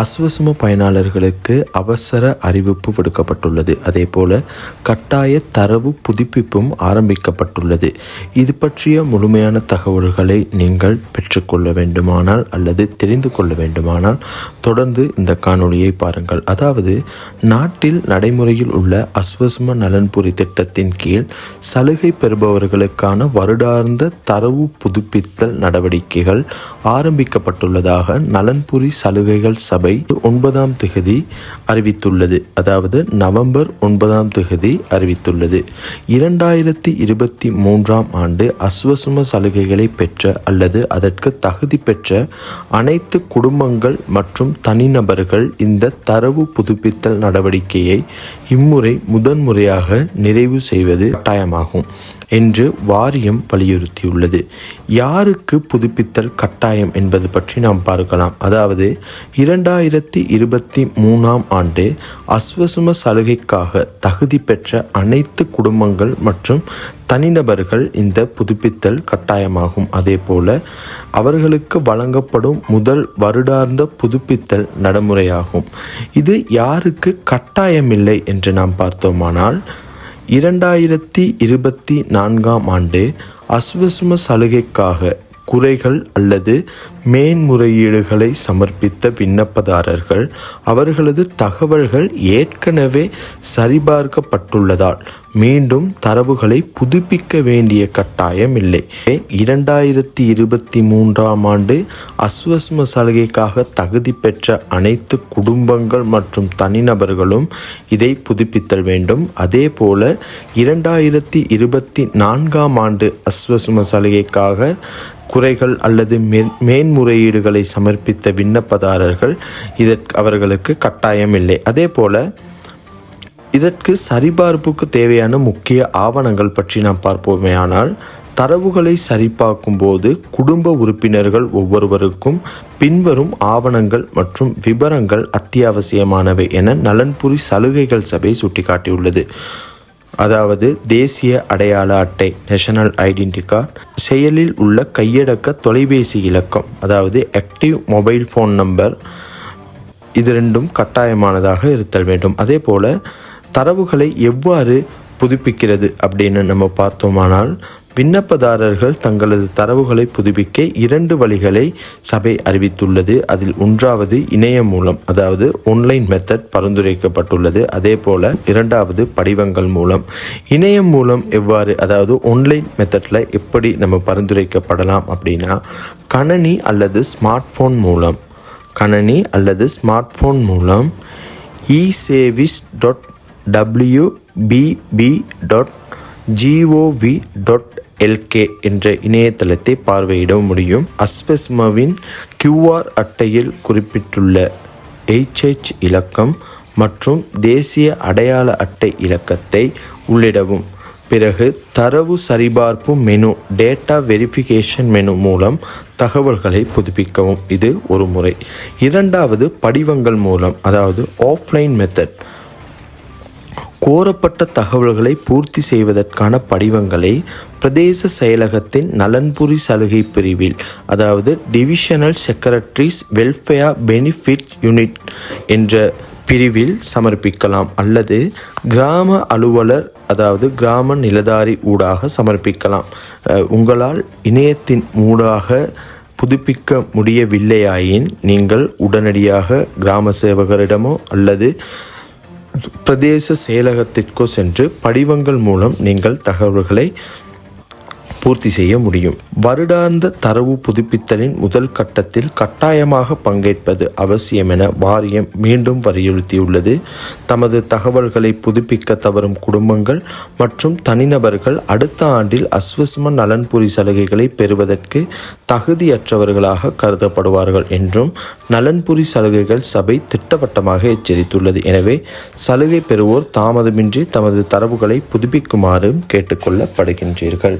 அஸ்வசும பயனாளர்களுக்கு அவசர அறிவிப்பு விடுக்கப்பட்டுள்ளது. அதே போல கட்டாய தரவு புதுப்பிப்பும் ஆரம்பிக்கப்பட்டுள்ளது. இது பற்றிய முழுமையான தகவல்களை நீங்கள் பெற்றுக்கொள்ள வேண்டுமானால் அல்லது தெரிந்து கொள்ள வேண்டுமானால் தொடர்ந்து இந்த காணொளியை பாருங்கள். அதாவது நாட்டில் நடைமுறையில் உள்ள அஸ்வசும நலன்புரி திட்டத்தின் கீழ் சலுகை பெறுபவர்களுக்கான வருடார்ந்த தரவு புதுப்பித்தல் நடவடிக்கைகள் ஆரம்பிக்கப்பட்டுள்ளதாக நலன்புரி சலுகைகள் சபை ஒன்பதாம் திகதி அறிவித்துள்ளது. அதாவது நவம்பர் ஒன்பதாம் திகதி அறிவித்துள்ளது. இரண்டாயிரத்தி இருபத்தி மூன்றாம் ஆண்டு அஸ்வசும சலுகைகளை பெற்ற அல்லது அதற்கு தகுதி பெற்ற அனைத்து குடும்பங்கள் மற்றும் தனிநபர்கள் இந்த தரவு புதுப்பித்தல் நடவடிக்கையை இம்முறை முதன்முறையாக நிறைவு செய்வது கட்டாயமாகும். என்று வாரியம் வலியுறுத்தியுள்ளது. யாருக்கு புதுப்பித்தல் கட்டாயம் என்பது பற்றி நாம் பார்க்கலாம். அதாவது இரண்டாயிரத்தி இருபத்தி மூணாம் ஆண்டு அஸ்வசும சலுகைக்காக தகுதி பெற்ற அனைத்து குடும்பங்கள் மற்றும் தனிநபர்கள் இந்த புதுப்பித்தல் கட்டாயமாகும். அதே போல அவர்களுக்கு வழங்கப்படும் முதல் வருடார்ந்த புதுப்பித்தல் நடைமுறையாகும். இது யாருக்கு கட்டாயமில்லை என்று நாம் பார்த்தோமானால் இரண்டாயிரத்தி இருபத்தி நான்காம் ஆண்டு அஸ்வசும சலுகைக்காக குறைகள் அல்லது மேன்முறையீடுகளை சமர்ப்பித்த விண்ணப்பதாரர்கள் அவர்களது தகவல்கள் ஏற்கனவே சரிபார்க்கப்பட்டுள்ளதால் மீண்டும் தரவுகளை புதுப்பிக்க வேண்டிய கட்டாயம் இல்லை. இரண்டாயிரத்தி இருபத்தி மூன்றாம் ஆண்டு அஸ்வஸ்ம சலுகைக்காக தகுதி பெற்ற அனைத்து குடும்பங்கள் மற்றும் தனிநபர்களும் இதை புதுப்பித்தல் வேண்டும். அதே போல இரண்டாயிரத்தி இருபத்தி நான்காம் ஆண்டு அஸ்வசும சலுகைக்காக குறைகள் அல்லது மேன்முறையீடுகளை சமர்ப்பித்த விண்ணப்பதாரர்கள் இதற்கு அவர்களுக்கு கட்டாயம் இல்லை அதே போல இதற்கு சரிபார்ப்புக்கு தேவையான முக்கிய ஆவணங்கள் பற்றி நாம் பார்ப்போமே. ஆனால் தரவுகளை சரிபார்க்கும் போது குடும்ப உறுப்பினர்கள் ஒவ்வொருவருக்கும் பின்வரும் ஆவணங்கள் மற்றும் விவரங்கள் அத்தியாவசியமானவை என நலன்புரி சலுகைகள் சபை சுட்டிக்காட்டியுள்ளது. அதாவது தேசிய அடையாள அட்டை நேஷனல் ஐடென்டி கார்டு செயலில் உள்ள கையடக்க தொலைபேசி இலக்கம் அதாவது ஆக்டிவ் மொபைல் ஃபோன் நம்பர் இது ரெண்டும் கட்டாயமானதாக இருத்தல் வேண்டும். அதே போல் தரவுகளை எவ்வாறு புதுப்பிக்கிறது அப்படின்னு நம்ம பார்த்தோமானால் விண்ணப்பதாரர்கள் தங்களது தரவுகளை புதுப்பிக்க இரண்டு வழிகளை சபை அறிவித்துள்ளது. அதில் ஒன்றாவது இணையம் மூலம் அதாவது ஒன்லைன் மெத்தட் பரிந்துரைக்கப்பட்டுள்ளது. அதே போல இரண்டாவது படிவங்கள் மூலம். இணையம் மூலம் எவ்வாறு அதாவது ஒன்லைன் மெத்தடில் எப்படி நம்ம பரிந்துரைக்கப்படலாம் அப்படின்னா கணனி அல்லது ஸ்மார்ட் ஃபோன் மூலம் கணனி அல்லது ஸ்மார்ட் ஃபோன் மூலம் e சேவிஸ் dot WBB dot GOV dot LK என்ற இணையதளத்தை பார்வையிட முடியும். அஸ்வஸ்மவின் கியூஆர் அட்டையில் குறிப்பிட்டுள்ள எச்ஹெச் இலக்கம் மற்றும் தேசிய அடையாள அட்டை இலக்கத்தை உள்ளிடவும். பிறகு தரவு சரிபார்ப்பு மெனு டேட்டா வெரிஃபிகேஷன் மெனு மூலம் தகவல்களை புதுப்பிக்கவும். இது ஒரு முறை. இரண்டாவது படிவங்கள் மூலம் அதாவது ஆஃப்லைன் மெத்தட் கோரப்பட்ட தகவல்களை பூர்த்தி செய்வதற்கான படிவங்களை பிரதேச செயலகத்தின் நலன்புரி சலுகை பிரிவில் அதாவது divisional secretaries welfare benefit unit என்ற பிரிவில் சமர்ப்பிக்கலாம் அல்லது கிராம அலுவலர் அதாவது கிராம நிலதாரி ஊடாக சமர்ப்பிக்கலாம். உங்களால் இணையத்தின் ஊடாக புதுப்பிக்க முடியவில்லையாயின் நீங்கள் உடனடியாக கிராம சேவகரிடமோ அல்லது பிரதேச செயலகத்திற்கோ சென்று படிவங்கள் மூலம் நீங்கள் தகவல்களை பூர்த்தி செய்ய முடியும். வருடாந்த தரவு புதுப்பித்தலின் முதல் கட்டத்தில் கட்டாயமாக பங்கேற்பது அவசியம் என வாரியம் மீண்டும் வலியுறுத்தியுள்ளது. தமது தகவல்களை புதுப்பிக்க தவறும் குடும்பங்கள் மற்றும் தனிநபர்கள் அடுத்த ஆண்டில் அஸ்வஸ்ம நலன்புரி சலுகைகளை பெறுவதற்கு தகுதியற்றவர்களாக கருதப்படுவார்கள் என்றும் நலன்புரி சலுகைகள் சபை திட்டவட்டமாக எச்சரித்துள்ளது. எனவே சலுகை பெறுவோர் தாமதமின்றி தமது தரவுகளை புதுப்பிக்குமாறும் கேட்டுக்கொள்ளப்படுகின்றீர்கள்.